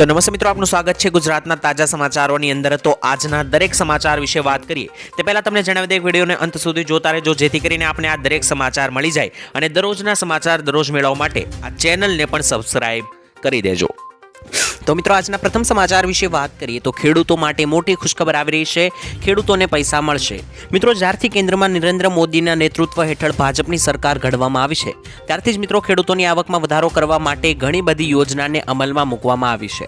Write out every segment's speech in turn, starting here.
તો નમસ્તે મિત્રો, આપનું સ્વાગત છે ગુજરાતના તાજા સમાચારોની અંદર. તો આજના દરેક સમાચાર વિશે વાત કરીએ, તે પહેલાં તમને જણાવી દે વિડીયોને અંત સુધી જોતા રહેજો, જેથી કરીને આપણે આ દરેક સમાચાર મળી જાય અને દરરોજના સમાચાર દરરોજ મેળવવા માટે આ ચેનલને પણ સબસ્ક્રાઈબ કરી દેજો. તો મિત્રો, આજના પ્રથમ સમાચાર વિશે વાત કરીએ તો ખેડૂતો માટે મોટી ખુશખબર આવી રહી છે. ખેડૂતોને પૈસા મળશે. મિત્રો, જ્યારથી કેન્દ્રમાં નરેન્દ્ર મોદીના નેતૃત્વ હેઠળ ભાજપની સરકાર ઘડવામાં આવી છે, ત્યારથી જ મિત્રો ખેડૂતોની આવકમાં વધારો કરવા માટે ઘણી બધી યોજનાને અમલમાં મૂકવામાં આવી છે.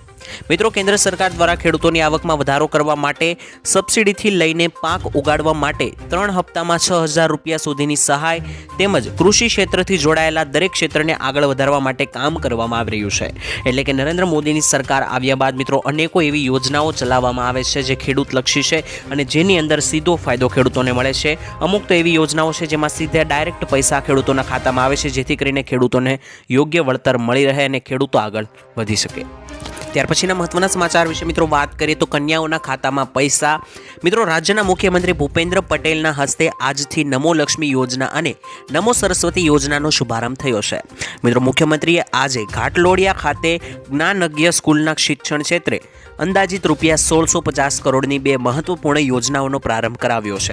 મિત્રો, કેન્દ્ર સરકાર દ્વારા ખેડૂતોની આવકમાં વધારો કરવા માટે સબસિડીથી લઈને પાક ઉગાડવા માટે ત્રણ હપ્તામાં છ હજાર રૂપિયા સુધીની સહાય તેમજ કૃષિ ક્ષેત્રથી જોડાયેલા દરેક ક્ષેત્રને આગળ વધારવા માટે કામ કરવામાં આવી રહ્યું છે. એટલે કે નરેન્દ્ર મોદીની સરકાર આવ્યા બાદ, મિત્રો, અનેકો એવી યોજનાઓ ચલાવવામાં આવે છે જે ખેડૂતલક્ષી છે અને જેની અંદર સીધો ફાયદો ખેડૂતોને મળે છે. અમુક તો એવી યોજનાઓ છે જેમાં સીધા ડાયરેક્ટ પૈસા ખેડૂતોના ખાતામાં આવે છે, જેથી કરીને ખેડૂતોને યોગ્ય વળતર મળી રહે અને ખેડૂતો આગળ વધી શકે. ત્યાર પછીના મહત્વના સમાચાર વિશે મિત્રો વાત કરીએ તો કન્યાઓના ખાતામાં પૈસા. મિત્રો, રાજ્યના મુખ્યમંત્રી ભૂપેન્દ્ર પટેલના હસ્તે આજથી નમો લક્ષ્મી યોજના અને નમો સરસ્વતી યોજનાનો શુભારંભ થયો છે. મિત્રો, મુખ્યમંત્રીએ આજે ઘાટલોડિયા ખાતે જ્ઞાનજ્ઞ સ્કૂલના શિક્ષણ ક્ષેત્રે અંદાજિત રૂપિયા સોળસો પચાસ કરોડની બે મહત્વપૂર્ણ યોજનાઓનો પ્રારંભ કરાવ્યો છે.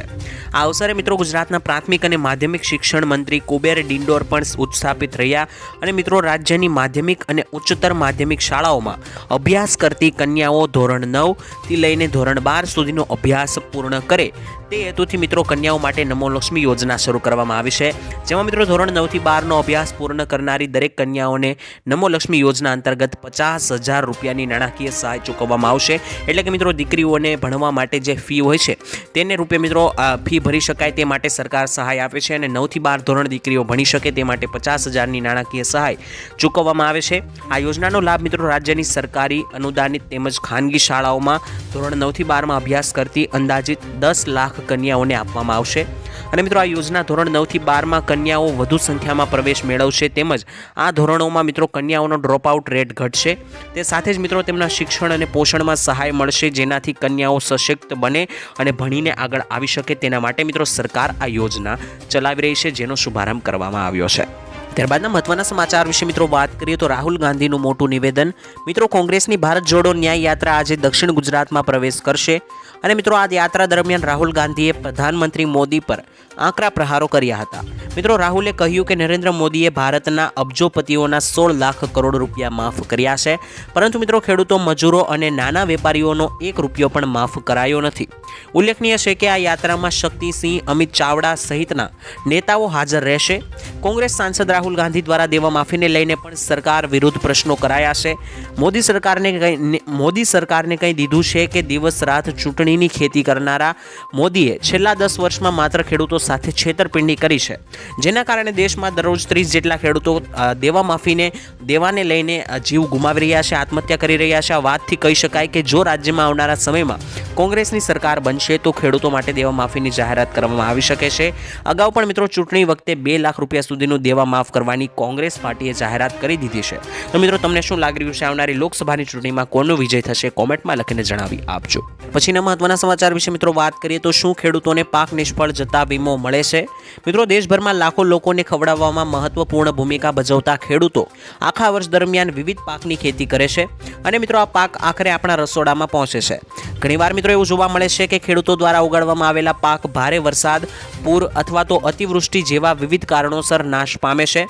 આ અવસરે મિત્રો ગુજરાતના પ્રાથમિક અને માધ્યમિક શિક્ષણ મંત્રી કુબેર ડિંડોર પણ ઉત્સ્થાપિત રહ્યા અને મિત્રો રાજ્યની માધ્યમિક અને ઉચ્ચતર માધ્યમિક શાળાઓમાં અભ્યાસ કરતી કન્યાઓ ધોરણ નવથી લઈને ધોરણ બાર સુધીનો અભ્યાસ પૂર્ણ કરે. તે હેતુથી મિત્રો કન્યાઓ માટે નમોલક્ષ્મી યોજના શરૂ કરવામાં આવી છે. જેમાં મિત્રો ધોરણ નવથી બારનો અભ્યાસ પૂર્ણ કરનારી દરેક કન્યાઓને નમોલક્ષ્મી યોજના અંતર્ગત પચાસ હજાર રૂપિયાની નાણાકીય સહાય ચૂકવવામાં આવશે. એટલે કે મિત્રો દીકરીઓને ભણવા માટે જે ફી હોય છે, તેને રૂપે મિત્રો ફી ભરી શકાય તે માટે સરકાર સહાય આપે છે અને નવથી બાર ધોરણ દીકરીઓ ભણી શકે તે માટે પચાસ હજારની નાણાકીય સહાય ચૂકવવામાં આવે છે. આ યોજનાનો લાભ મિત્રો રાજ્યની સરકારી અનુદાનિત તેમજ ખાનગી શાળાઓમાં ધોરણ નવથી બારમાં અભ્યાસ કરતી અંદાજિત દસ લાખ કન્યાઓને આપવામાં આવશે. અને મિત્રો, આ યોજના ધોરણ નવથી બારમાં કન્યાઓ વધુ સંખ્યામાં પ્રવેશ મેળવશે તેમજ આ ધોરણોમાં મિત્રો કન્યાઓનો ડ્રોપઆઉટ રેટ ઘટશે. તે સાથે જ મિત્રો તેમના શિક્ષણ અને પોષણમાં સહાય મળશે, જેનાથી કન્યાઓ સશક્ત બને અને ભણીને આગળ આવી શકે. તેના માટે મિત્રો સરકાર આ યોજના ચલાવી રહી છે, જેનો શુભારંભ કરવામાં આવ્યો છે. ત્યારબાદના મહત્વના સમાચાર વિશે મિત્રો વાત કરીએ તો રાહુલ ગાંધીનું મોટું નિવેદન. મિત્રો, કોંગ્રેસની ભારત જોડો ન્યાય યાત્રા આજે દક્ષિણ ગુજરાતમાં પ્રવેશ કરશે. અને મિત્રો, આ યાત્રા દરમિયાન રાહુલ ગાંધીએ પ્રધાનમંત્રી મોદી પર આકરા પ્રહારો કર્યા હતા. મિત્રો, રાહુલે કહ્યું કે નરેન્દ્ર મોદીએ ભારતના અબજોપતિઓના સોળ લાખ કરોડ રૂપિયા માફ કર્યા છે. પરંતુ મિત્રો, ખેડૂતો મજૂરો અને નાના વેપારીઓનો એક રૂપિયો પણ માફ કરાયો નથી. ઉલ્લેખનીય છે કે આ યાત્રામાં શક્તિસિંહ, અમિત ચાવડા સહિતના નેતાઓ હાજર રહેશે. કોંગ્રેસ સાંસદ રાહુલ ગાંધી દ્વારા દેવા માફીને લઈને પણ સરકાર વિરુદ્ધ પ્રશ્નો કરાયા છે. મોદી સરકારને કંઈ મોદી સરકારને કંઈ દીધું છે કે દિવસ રાત ચૂંટણીની ખેતી કરનારા મોદીએ છેલ્લા દસ વર્ષમાં માત્ર ખેડૂતો સાથે છેતરપિંડી કરી છે. જેના કારણે દેશમાં દરરોજ ત્રીસ જેટલા ખેડૂતો દેવા માફીને, દેવાને લઈને જીવ ગુમાવી રહ્યા છે, આત્મહત્યા કરી રહ્યા છે. આ વાતથી કહી શકાય કે જો રાજ્યમાં આવનારા સમયમાં કોંગ્રેસની સરકાર બનશે, તો ખેડૂતો માટે દેવા માફીની જાહેરાત કરવામાં આવી શકે છે. અગાઉ પણ મિત્રો ચૂંટણી વખતે બે લાખ રૂપિયા સુધીનું દેવા માફ કરવાની કોંગ્રેસ પાર્ટીએ જાહેરાત કરી દીધી છે. તો મિત્રો, તમને શું લાગી રહ્યું છે? આવનારી લોકસભાની ચૂંટણીમાં કોનો વિજય થશે? કોમેન્ટમાં લખીને જણાવી આપજો. પછીના મહત્વના સમાચાર વિશે મિત્રો વાત કરીએ તો શું ખેડૂતોને પાક નિષ્ફળ જતા વીમો મળે છે. મિત્રો, દેશભરમાં લાખો લોકોને ખવડાવવામાં મહત્વપૂર્ણ ભૂમિકા ભજવતા ખેડૂતો આખા વર્ષ દરમિયાન વિવિધ પાકની ખેતી કરે છે અને મિત્રો, આ પાક આખરે આપણા રસોડામાં પહોંચે છે. ઘણીવાર મિત્રો, એવું જોવા મળે છે કે ખેડૂતો દ્વારા ઉગાડવામાં આવેલા પાક ભારે વરસાદ, પૂર અથવા તો અતિવૃષ્ટિ જેવા વિવિધ કારણોસર નાશ પામે છે.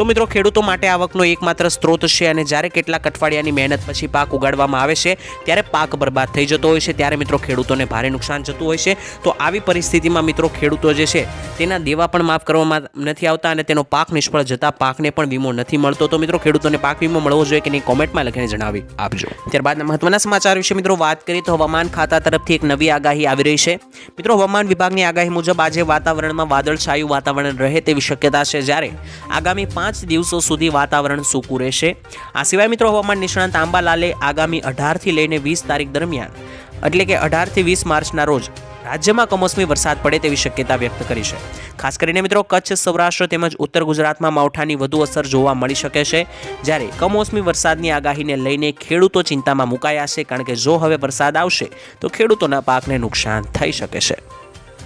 તો મિત્રો, ખેડૂતો માટે આવકનો એકમાત્ર સ્ત્રોત છે અને જ્યારે કેટલાક અઠવાડિયાની મહેનત પછી પાક ઉગાડવામાં આવે છે, ત્યારે પાક બરબાદ થઈ જતો હોય છે. ત્યારે મિત્રો, ખેડૂતોને ભારે નુકસાન જતું હોય છે. તો આવી પરિસ્થિતિમાં મિત્રો, ખેડૂતો જે છે, તેના દેવા પણ માફ કરવામાં નથી આવતા અને તેનો પાક નિષ્ફળ જતા પાકને પણ વીમો નથી મળતો. તો મિત્રો, ખેડૂતોને પાક વીમો મળવો જોઈએ કે નહીં, કોમેન્ટમાં લખીને જણાવી આપજો. ત્યારબાદના મહત્વના સમાચાર વિશે મિત્રો વાત કરીએ તો હવામાન ખાતા તરફથી એક નવી આગાહી આવી રહી છે. મિત્રો, હવામાન વિભાગની આગાહી મુજબ આજે વાતાવરણમાં વાદળછાયું વાતાવરણ રહે તેવી શક્યતા છે. જ્યારે આગામી પાંચ દિવસો સુધી વાતાવરણ સૂકું રહેશે. આ સિવાય મિત્રો હવામાન નિષ્ણાંત આંબાલાલે આગામી અઢારથી લઈને વીસ તારીખ દરમિયાન, એટલે કે અઢારથી વીસ માર્ચના રોજ, રાજ્યમાં કમોસમી વરસાદ પડે તેવી શક્યતા વ્યક્ત કરી છે. ખાસ કરીને મિત્રો કચ્છ, સૌરાષ્ટ્ર તેમજ ઉત્તર ગુજરાતમાં માવઠાની વધુ અસર જોવા મળી શકે છે. જ્યારે કમોસમી વરસાદની આગાહીને લઈને ખેડૂતો ચિંતામાં મુકાયા છે, કારણ કે જો હવે વરસાદ આવશે, તો ખેડૂતોના પાકને નુકસાન થઈ શકે છે.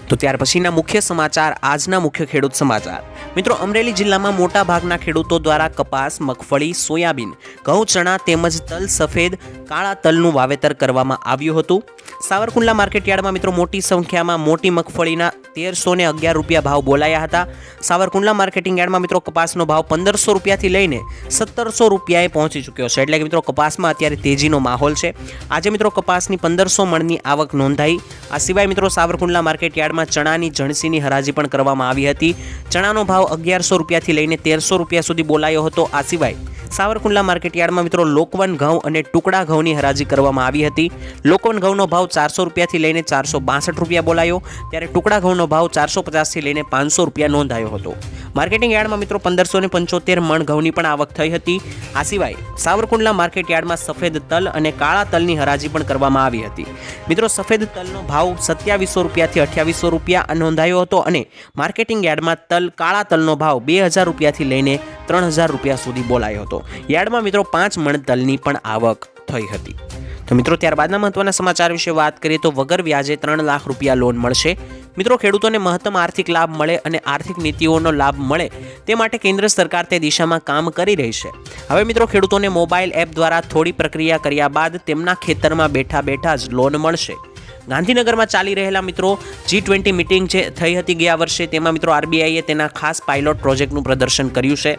તો ત્યાર પછીના મુખ્ય સમાચાર, આજના મુખ્ય ખેડૂત સમાચાર. મિત્રો, અમરેલી જિલ્લામાં મોટા ભાગના ખેડૂતો દ્વારા કપાસ, મગફળી, સોયાબીન, ઘઉં, ચણા તેમજ તલ સફેદ કાળા તલનું વાવેતર કરવામાં આવ્યું હતું. સાવરકુંડલા માર્કેટયાર્ડમાં મિત્રો મોટી સંખ્યામાં મોટી મગફળીના તેરસો ને અગિયાર રૂપિયા ભાવ બોલાયા હતા. સાવરકુંડલા માર્કેટિંગ યાર્ડમાં મિત્રો કપાસનો ભાવ પંદરસો રૂપિયાથી લઈને સત્તરસો રૂપિયાએ પહોંચી ચૂક્યો છે. એટલે કે મિત્રો કપાસમાં અત્યારે તેજીનો માહોલ છે. આજે મિત્રો કપાસની પંદરસો મણની આવક નોંધાઈ. આ સિવાય મિત્રો સાવરકુંડલા માર્કેટ યાર્ડમાં ચણાની જણસીની હરાજી પણ કરવામાં આવી હતી. ચણાનો ભાવ અગિયારસો રૂપિયાથી લઈને તેરસો રૂપિયા સુધી બોલાયો હતો. આ સિવાય સાવરકુંડલા માર્કેટ યાર્ડમાં મિત્રો લોકવન ઘઉં અને ટુકડા ઘઉંની હરાજી કરવામાં આવી હતી. લોકવન ઘઉંનો ભાવ ચારસો રૂપિયાથી લઈને ચારસો બાસઠ રૂપિયા બોલાયો. ત્યારે ટુકડા ઘઉંનો ભાવ ચારસો પચાસથી લઈને પાંચસો રૂપિયા નોંધાયો હતો. માર્કેટિંગ યાર્ડમાં મિત્રો પંદરસો ને મણ ઘઉંની પણ આવક થઈ હતી. આ સિવાય સાવરકુંડલા માર્કેટ યાર્ડમાં સફેદ તલ અને કાળા તલની હરાજી પણ કરવામાં આવી હતી. મિત્રો સફેદ તલનો ભાવ સત્યાવીસો રૂપિયાથી અઠ્યાવીસો રૂપિયા નોંધાયો હતો અને માર્કેટિંગ યાર્ડમાં તલ કાળા તલનો ભાવ બે હજાર રૂપિયાથી લઈને ત્રણ હજાર રૂપિયા સુધી બોલાયો હતો. યાર્ડમાં મિત્રો પાંચ મણ તલની પણ આવક થઈ હતી. તો મિત્રો, ત્યારબાદના મહત્વના સમાચાર વિશે વાત કરીએ તો વગર વ્યાજે ત્રણ લાખ રૂપિયા લોન મળશે. મિત્રો, ખેડૂતોને મહત્તમ આર્થિક લાભ મળે અને આર્થિક નીતિઓનો લાભ મળે તે માટે કેન્દ્ર સરકાર તે દિશામાં કામ કરી રહી છે. હવે મિત્રો, ખેડૂતોને મોબાઈલ એપ દ્વારા થોડી પ્રક્રિયા કર્યા બાદ તેમના ખેતરમાં બેઠા બેઠા જ લોન મળશે. ગાંધીનગરમાં ચાલી રહેલા મિત્રો જી ટ્વેન્ટી મિટિંગ જે થઈ હતી ગયા વર્ષે, તેમાં મિત્રો આરબીઆઈએ તેના ખાસ પાયલોટ પ્રોજેક્ટનું પ્રદર્શન કર્યું છે.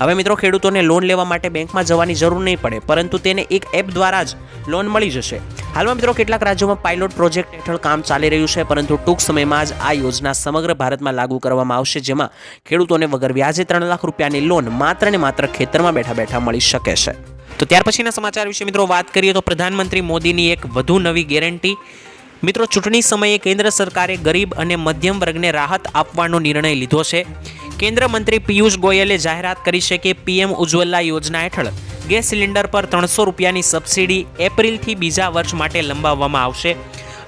હવે મિત્રો ખેડૂતોને લોન લેવા માટે બેંકમાં જવાની જરૂર નહીં પડે, પરંતુ તેને એક એપ દ્વારા જ લોન મળી જશે. હાલમાં મિત્રો કેટલાક રાજ્યોમાં પાયલોટ પ્રોજેક્ટ હેઠળ કામ ચાલી રહ્યું છે, પરંતુ ટૂંક સમયમાં જ આ યોજના સમગ્ર ભારતમાં લાગુ કરવામાં આવશે, જેમાં ખેડૂતોને વગર વ્યાજે ત્રણ લાખ રૂપિયાની લોન માત્ર ને માત્ર ખેતરમાં બેઠા બેઠા મળી શકે છે. તો ત્યાર પછીના સમાચાર વિશે મિત્રો વાત કરીએ તો પ્રધાનમંત્રી મોદીની એક વધુ નવી ગેરંટી મિત્રો, ચૂંટણી સમયે કેન્દ્ર સરકારે ગરીબ અને મધ્યમ વર્ગને રાહત આપવાનો નિર્ણય લીધો છે. કેન્દ્ર મંત્રી પિયુષ ગોયલે જાહેરાત કરી છે કે પીએમ ઉજ્જવલા યોજના હેઠળ ગેસ સિલિન્ડર પર ત્રણસો રૂપિયાની સબસિડી એપ્રિલથી બીજા વર્ષ માટે લંબાવવામાં આવશે.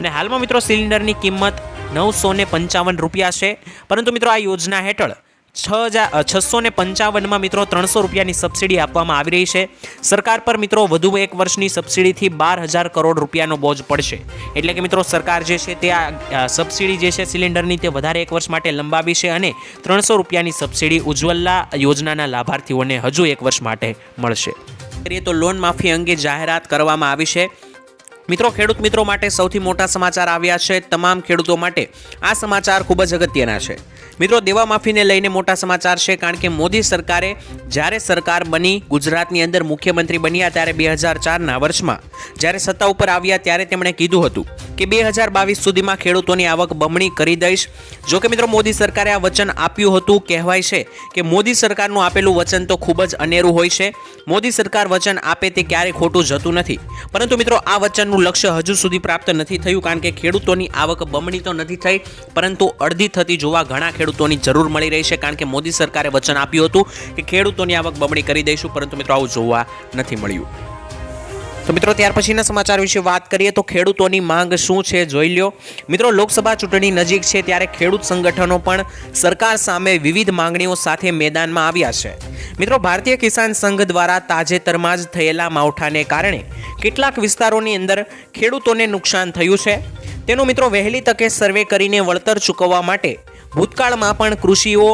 અને હાલમાં મિત્રો, સિલિન્ડરની કિંમત નવસો પંચાવન રૂપિયા છે. પરંતુ મિત્રો, આ યોજના હેઠળ છ હજાર છસો ને પંચાવનમાં મિત્રો ત્રણસો રૂપિયાની સબસિડી આપવામાં આવી રહી છે. સરકાર પર મિત્રો વધુ એક વર્ષની સબસિડીથી બાર હજાર કરોડ રૂપિયાનો બોજ પડશે. એટલે કે મિત્રો સરકાર જે છે તે આ સબસિડી જે છે સિલિન્ડરની તે વધારે એક વર્ષ માટે લંબાવી છે અને ત્રણસો રૂપિયાની સબસિડી ઉજ્જવલા યોજનાના લાભાર્થીઓને હજુ એક વર્ષ માટે મળશે. કરીએ તો લોન માફી અંગે જાહેરાત કરવામાં આવી છે. મિત્રો, ખેડૂત મિત્રો માટે સૌથી મોટા સમાચાર આવ્યા છે. તમામ ખેડૂતો માટે આ સમાચાર ખૂબ જ અગત્યના છે. મિત્રો, દેવા માફીને લઈને મોટા સમાચાર છે, કારણ કે મોદી સરકારે જ્યારે સરકાર બની, ગુજરાતની અંદર મુખ્યમંત્રી બન્યા ત્યારે બે હજાર ચારના વર્ષમાં, જ્યારે સત્તા ઉપર આવ્યા ત્યારે તેમણે કીધું હતું કે બે હજાર બાવીસ સુધીમાં ખેડૂતોની આવક બમણી કરી દઈશ. જો કે મિત્રો, મોદી સરકારે આ વચન આપ્યું હતું, કહેવાય છે કે મોદી સરકારનું આપેલું વચન તો ખૂબ જ અનેરું હોય છે. મોદી સરકાર વચન આપે તે ક્યારેય ખોટું જતું નથી. પરંતુ મિત્રો, આ વચનનું લક્ષ્ય હજુ સુધી પ્રાપ્ત નથી થયું, કારણ કે ખેડૂતોની આવક બમણી તો નથી થઈ, પરંતુ અડધી થતી જોવા ઘણા ખેડૂતોની જરૂર મળી રહી છે, કારણ કે મોદી સરકારે વચન આપ્યું હતું કે ખેડૂતોની આવક બમણી કરી દઈશું, પરંતુ મિત્રો આવું જોવા નથી મળ્યું. તો મિત્રો, ત્યાર પછીના સમાચાર વિશે વાત કરીએ તો ખેડૂતોની માંગ શું છે જોઈ લ્યો. મિત્રો, લોકસભા ચૂંટણી નજીક છે ત્યારે ખેડૂત સંગઠનો પણ સરકાર સામે વિવિધ માંગણીઓ સાથે મેદાનમાં આવ્યા છે. મિત્રો, ભારતીય કિસાન સંઘ દ્વારા તાજેતરમાં જ થયેલા માવઠાને કારણે કેટલાક વિસ્તારોની અંદર ખેડૂતોને નુકસાન થયું છે. તેનો મિત્રો, વહેલી તકે સર્વે કરીને વળતર ચૂકવવા માટે ભૂતકાળમાં પણ કૃષિઓ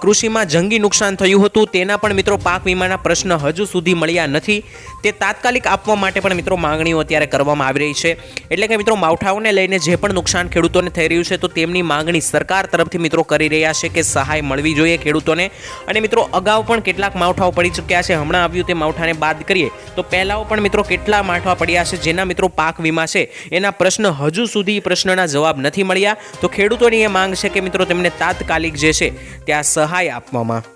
કૃષિમાં જંગી નુકસાન થયું હતું. તેના પણ મિત્રો પાક વીમાના પ્રશ્ન હજુ સુધી મળ્યા નથી. તે તાત્કાલિક આપવા માટે પણ મિત્રો માંગણીઓ અત્યારે કરવામાં આવી રહી છે. એટલે કે મિત્રો માવઠાઓને લઈને જે પણ નુકસાન ખેડૂતોને થઈ રહ્યું છે, તો તેમની માંગણી સરકાર તરફથી મિત્રો કરી રહ્યા છે કે સહાય મળવી જોઈએ ખેડૂતોને. અને મિત્રો અગાઉ પણ કેટલાક માવઠાઓ પડી ચૂક્યા છે. હમણાં આવ્યું તે માવઠાને બાદ કરીએ, તો પહેલાંઓ પણ મિત્રો કેટલા માવઠા પડ્યા છે, જેના મિત્રો પાક વીમા છે, એના પ્રશ્ન હજુ સુધી પ્રશ્નના જવાબ નથી મળ્યા. તો ખેડૂતોની એ માંગ છે કે મિત્રો તેમને તાત્કાલિક જે છે ત્યાં સહાય આપવામાં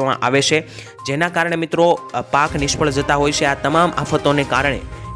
દેવામાં આવે છે. જેના કારણે મિત્રો પાક નિષ્ફળ જતા હોય છે. આ તમામ આફતોને કારણે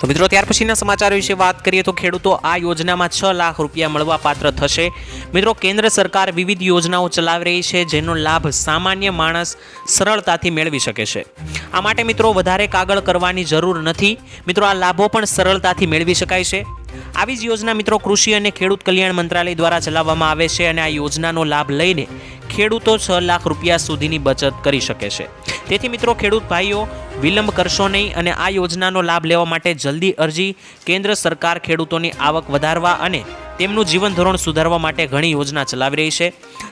તો મિત્રો, ત્યાર પછીના સમાચાર વિશે વાત કરીએ તો ખેડૂતો આ યોજનામાં છ લાખ રૂપિયા મળવા પાત્ર થશે. મિત્રો, કેન્દ્ર સરકાર વિવિધ યોજનાઓ ચલાવી રહી છે, જેનો લાભ સામાન્ય માણસ સરળતાથી મેળવી શકે છે. આ માટે મિત્રો, વધારે કાગળ કરવાની જરૂર નથી. મિત્રો, આ લાભો પણ સરળતાથી મેળવી શકાય છે. આવી જ યોજના મિત્રો, કૃષિ અને ખેડૂત કલ્યાણ મંત્રાલય દ્વારા ચલાવવામાં આવે છે અને આ યોજનાનો લાભ લઈને ખેડૂતો છ લાખ રૂપિયા સુધીની બચત કરી શકે છે. તેથી મિત્રો, ખેડૂત ભાઈઓ, વિલંબ કરશો નહીં અને આ યોજનાનો લાભ લેવા માટે જલ્દી અરજી. કેન્દ્ર સરકાર ખેડૂતોની આવક વધારવા અને તેમનું જીવન ધોરણ સુધારવા માટે ઘણી યોજના ચલાવી રહી છે.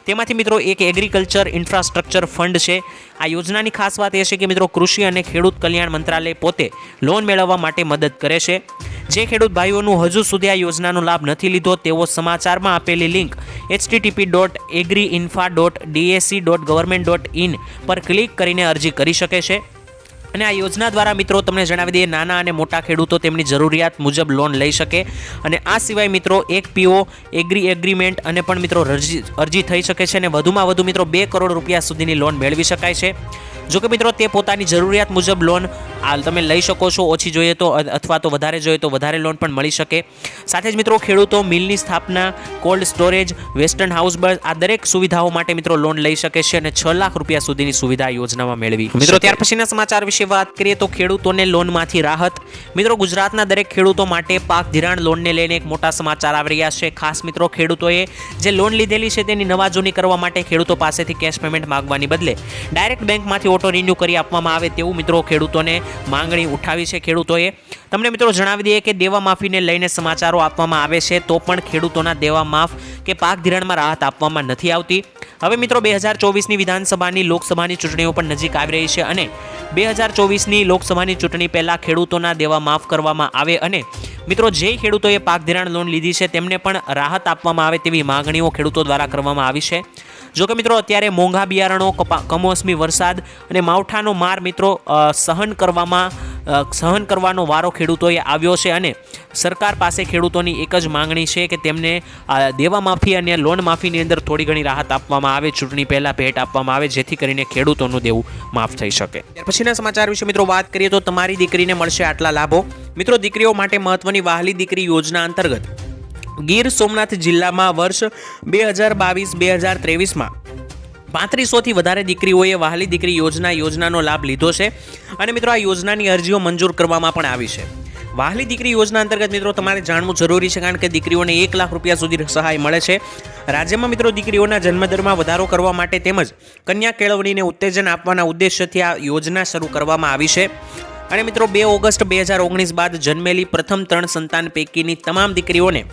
તેમાંથી મિત્રો એક એગ્રીકલ્ચર ઇન્ફ્રાસ્ટ્રક્ચર ફંડ છે. આ યોજનાની ખાસ વાત એ છે કે મિત્રો કૃષિ અને ખેડૂત કલ્યાણ મંત્રાલય પોતે લોન મેળવવા માટે મદદ કરે છે. જે ખેડૂત ભાઈઓનું હજુ સુધી આ યોજનાનો લાભ નથી લીધો તેઓ સમાચારમાં આપેલી link HTTP dot agri infra dot DSC dot government dot in પર ક્લિક કરીને અરજી કરી શકે છે. અને આ યોજના દ્વારા મિત્રો તમને જણાવી દઈએ, નાના અને મોટા ખેડૂતો તેમની જરૂરિયાત મુજબ લોન લઈ શકે અને આ સિવાય મિત્રો એક પીઓ એગ્રી એગ્રીમેન્ટ અને પણ મિત્રો અરજી થઈ શકે છે અને વધુમાં વધુ મિત્રો બે કરોડ રૂપિયા સુધીની લોન મેળવી શકાય છે. જો કે મિત્રો તે પોતાની જરૂરિયાત મુજબ લોન તમે લઈ શકો છો ઓછી જોઈએ તો અથવા તો વધારે જોઈએ તો વધારે લોન પણ મળી શકે. સાથે જ મિત્રો ખેડૂતો મિલની સ્થાપના કોલ્ડ સ્ટોરેજ વેસ્ટર્ન હાઉસ બસ આ દરેક સુવિધાઓ માટે મિત્રો લોન લઈ શકે છે અને છ લાખ રૂપિયા સુધીની સુવિધા યોજનામાં મેળવી. મિત્રો ત્યાર પછીના સમાચાર વિશે વાત કરીએ તો ખેડૂતોને લોનમાંથી રાહત. મિત્રો ગુજરાતના દરેક ખેડૂતો માટે પાક ધિરાણ લોનને લઈને એક મોટા સમાચાર આવી રહ્યા છે. ખાસ મિત્રો ખેડૂતોએ જે લોન લીધેલી છે તેની નવાજૂની કરવા માટે ખેડૂતો પાસેથી કેશ પેમેન્ટ માંગવાની બદલે ડાયરેક્ટ બેંકમાંથી ઓટો રિન્યૂ કરી આપવામાં આવે તેવું મિત્રો ખેડૂતોને માંગણી ઉઠાવી છે. ખેડૂતોએ તમને મિત્રો જણાવી દઈએ કે દેવા માફીને લઈને સમાચારો આપવામાં આવે છે તો પણ ખેડૂતોના દેવા માફ કે પાક ધિરાણમાં રાહત આપવામાં નથી આવતી. હવે મિત્રો બે હજાર ચોવીસની વિધાનસભાની લોકસભાની ચૂંટણીઓ પણ નજીક આવી રહી છે અને બે હજાર ચોવીસની લોકસભાની ચૂંટણી પહેલાં ખેડૂતોના દેવા માફ કરવામાં આવે અને મિત્રો જે ખેડૂતોએ પાક ધિરાણ લોન લીધી છે તેમને પણ રાહત આપવામાં આવે તેવી માંગણીઓ ખેડૂતો દ્વારા કરવામાં આવી છે. જો કે મિત્રો, અત્યારે મોંઘા બિયારણો કમોસમી વરસાદ અને માવઠાનો માર મિત્રો સહન કરવામાં સહન કરવાનો વારો ખેડૂતોએ આવ્યો છે અને સરકાર પાસે ખેડૂતોની એક જ માંગણી છે કે તેમને દેવા માફી અને લોન માફીની અંદર થોડી ઘણી રાહત આપવામાં આવે. ચૂંટણી પહેલાં ભેટ આપવામાં આવે, જેથી કરીને ખેડૂતોનું દેવું માફ થઈ શકે. પછીના સમાચાર વિશે મિત્રો વાત કરીએ તો તમારી દીકરીને મળશે આટલા લાભો. મિત્રો, દીકરીઓ માટે મહત્વની વહાલી દીકરી યોજના અંતર્ગત ગીર સોમનાથ જિલ્લામાં વર્ષ બે હજાર બાવીસ બે હજાર ત્રેવીસમાં પાંત્રીસોથી વધારે દીકરીઓએ વહાલી દીકરી યોજના યોજનાનો લાભ લીધો છે. અને મિત્રો, આ યોજનાની અરજીઓ મંજૂર કરવામાં પણ આવી છે. વાહલી દીકરી યોજના અંતર્ગત મિત્રો, તમારે જાણવું જરૂરી છે કારણ કે દીકરીઓને એક લાખ રૂપિયા સુધી સહાય મળે છે. રાજ્યમાં મિત્રો, દીકરીઓના જન્મદરમાં વધારો કરવા માટે તેમજ કન્યા કેળવણીને ઉત્તેજન આપવાના ઉદ્દેશ્યથી આ યોજના શરૂ કરવામાં આવી છે. અને મિત્રો, બે ઓગસ્ટ બે હજાર ઓગણીસ બાદ જન્મેલી પ્રથમ ત્રણ સંતાન પૈકીની તમામ દીકરીઓને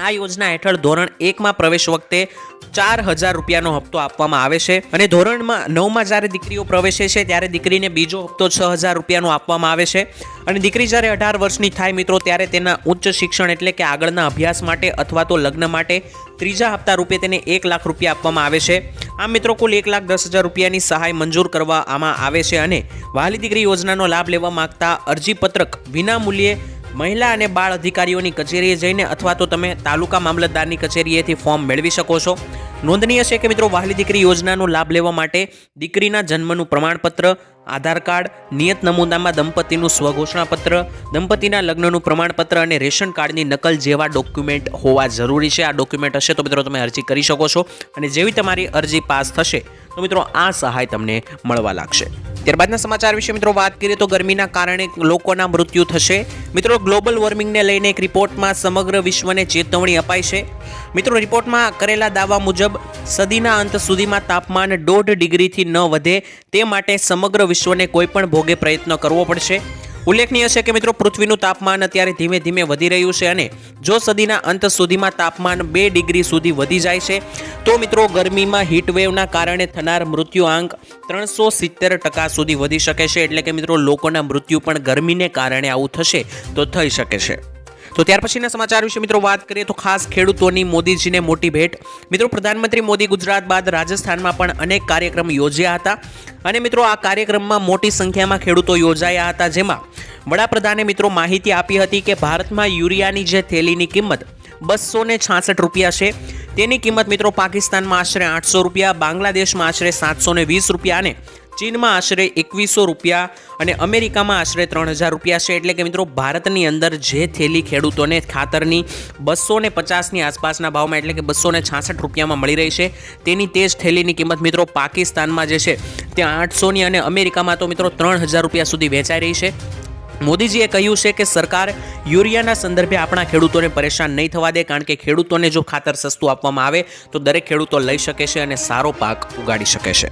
આ યોજના હેઠળ ધોરણ એકમાં પ્રવેશ વખતે ચાર હજાર રૂપિયાનો હપ્તો આપવામાં આવે છે. અને ધોરણમાં નવમાં જ્યારે દીકરીઓ પ્રવેશે છે, ત્યારે દીકરીને બીજો હપ્તો છ હજાર રૂપિયાનો આપવામાં આવે છે. અને દીકરી જ્યારે અઢાર વર્ષની થાય મિત્રો, ત્યારે તેના ઉચ્ચ શિક્ષણ એટલે કે આગળના અભ્યાસ માટે અથવા તો લગ્ન માટે ત્રીજા હપ્તા રૂપે તેને એક લાખ રૂપિયા આપવામાં આવે છે. આમ મિત્રો, કુલ એક લાખ દસ હજાર રૂપિયાની સહાય મંજૂર કરવામાં આવે છે અને વહાલી દીકરી યોજનાનો લાભ લેવા માંગતા અરજીપત્રક વિના મૂલ્યે મહિલા અને બાળ અધિકારીઓની કચેરીએ જઈને અથવા તો તમે તાલુકા મામલતદારની કચેરીએથી ફોર્મ મેળવી શકો છો. નોંધનીય છે કે મિત્રો, વહાલી દીકરી યોજનાનો લાભ લેવા માટે દીકરીના જન્મનું પ્રમાણપત્ર આધાર કાર્ડ, નિયત નમૂનામાં દંપતીનું સ્વઘોષણાપત્ર, દંપતીના લગ્નનું પ્રમાણપત્ર અને રેશન કાર્ડની નકલ જેવા ડોક્યુમેન્ટ હોવા જરૂરી છે. આ ડોક્યુમેન્ટ હશે તો મિત્રો તમે અરજી કરી શકો છો અને જેવી તમારી અરજી પાસ થશે તો મિત્રો આ સહાય તમને મળવા લાગશે. ત્યારબાદના સમાચાર વિશે મિત્રો વાત કરીએ તો ગરમીના કારણે લોકોના મૃત્યુ થશે. મિત્રો ગ્લોબલ વોર્મિંગને લઈને એક રિપોર્ટમાં સમગ્ર વિશ્વને ચેતવણી અપાઈ છે. મિત્રો રિપોર્ટમાં કરેલા દાવા મુજબ સદીના અંત સુધીમાં તાપમાન દોઢ ડિગ્રીથી ન વધે તે માટે સમગ્ર વિશ્વને કોઈપણ ભોગે પ્રયત્ન કરવો પડશે. ઉલ્લેખનીય છે કે મિત્રો, પૃથ્વીનું તાપમાન અત્યારે ધીમે ધીમે વધી રહ્યું છે અને જો સદીના અંત સુધીમાં તાપમાન બે ડિગ્રી સુધી વધી જાય છે, તો મિત્રો, ગરમીમાં હીટવેવના કારણે થનાર મૃત્યુ આંક ત્રણસો સિત્તેર ટકા સુધી વધી શકે છે. એટલે કે મિત્રો, લોકોના મૃત્યુ પણ ગરમીને કારણે આવું થશે, તો થઈ શકે છે. તો ત્યાર પછીના સમાચાર વિશે મિત્રો વાત કરીએ તો ખાસ ખેડૂતોની મોદીજીને મોટી ભેટ. મિત્રો, પ્રધાનમંત્રી મોદી ગુજરાત બાદ રાજસ્થાનમાં પણ અનેક કાર્યક્રમ યોજ્યા હતા. અને મિત્રો, આ કાર્યક્રમમાં મોટી સંખ્યામાં ખેડૂતો યોજાયા હતા, જેમાં વડાપ્રધાને મિત્રો માહિતી આપી હતી કે ભારતમાં યુરિયાની જે થેલીની કિંમત બસો ને છાસઠ રૂપિયા છે. તેની કિંમત મિત્રો પાકિસ્તાનમાં આશરે આઠસો રૂપિયા, બાંગ્લાદેશમાં આશરે સાતસો ને વીસ રૂપિયા અને ચીનમાં આશરે એકવીસો રૂપિયા અને અમેરિકામાં આશરે ત્રણ હજાર રૂપિયા છે. એટલે કે મિત્રો, ભારતની અંદર જે થેલી ખેડૂતોને ખાતરની બસો ને પચાસની આસપાસના ભાવમાં, એટલે કે બસો ને છાસઠ રૂપિયામાં મળી રહી છે. તેની તે જ થેલીની કિંમત મિત્રો પાકિસ્તાનમાં જે છે, ત્યાં આઠસોની અને અમેરિકામાં તો મિત્રો ત્રણ હજાર રૂપિયા સુધી વેચાઈ રહી છે. મોદીજીએ કહ્યું છે કે સરકાર યુરિયાના સંદર્ભે આપણા ખેડૂતોને પરેશાન નહીં થવા દે, કારણ કે ખેડૂતોને જો ખાતર સસ્તું આપવામાં આવે, તો દરેક ખેડૂતો લઈ શકે છે અને સારો પાક ઉગાડી શકે છે.